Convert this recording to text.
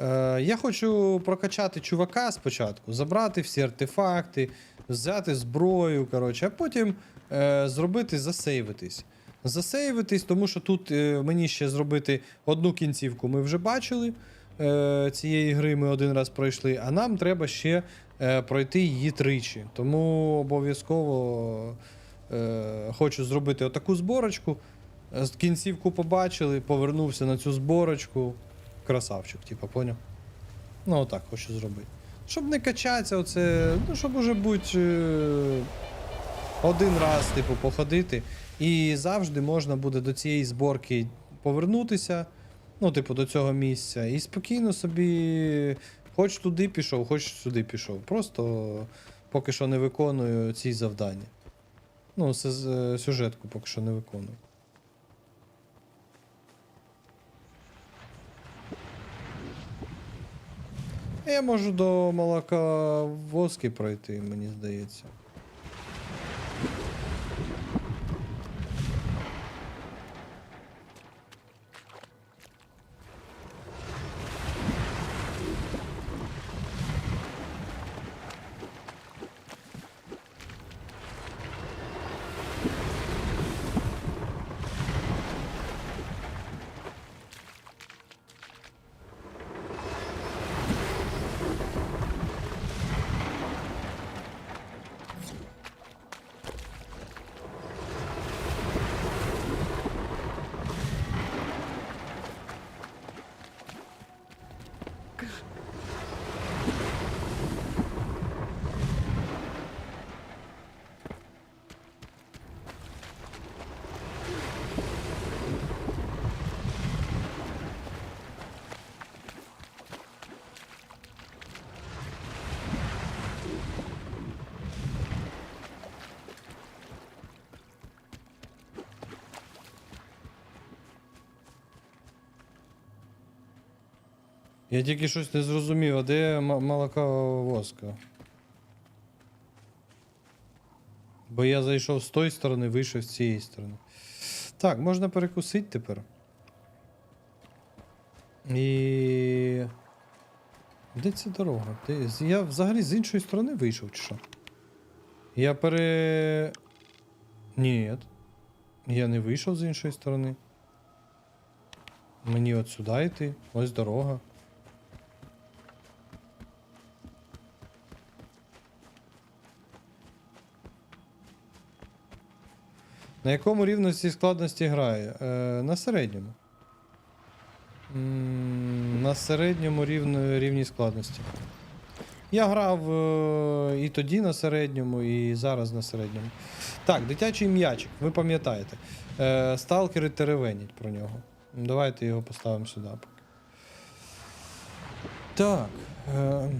Е, я хочу прокачати чувака спочатку, забрати всі артефакти, взяти зброю, коротше, а потім е, зробити засейвитись. Засейвитись, тому що тут е, мені ще зробити одну кінцівку ми вже бачили. Е, цієї гри ми один раз пройшли, а нам треба ще е, пройти її тричі. Тому обов'язково е, хочу зробити отаку зборочку. Кінцівку побачили, повернувся на цю зборочку. Красавчик, типа, поняв? Ну, отак хочу зробити. Щоб не качатися, оце, ну, щоб уже будь е, один раз, типу, походити. І завжди можна буде до цієї зборки повернутися, ну, типу, до цього місця. І спокійно собі, хоч туди пішов, хоч сюди пішов. Просто поки що не виконую ці завдання. Ну, е, сюжетку поки що не виконую. Я можу до молока воски пройти, мені здається. Я тільки щось не зрозумів, а де м- молока воска? Бо я зайшов з тої сторони, вийшов з цієї сторони. Так, можна перекусити тепер. І. Де ця дорога? Де... Я взагалі з іншої сторони вийшов, чи що? Я пере. Ні. Я не вийшов з іншої сторони. Мені от сюди йти. Ось дорога. На якому рівності складності грає? Е, на середньому. М, На середньому рівно, рівні складності. Я грав е, і тоді на середньому, і зараз на середньому. Так, дитячий м'ячик, ви пам'ятаєте. Е, сталкери теревенять про нього. Давайте його поставимо сюди. Так. Е,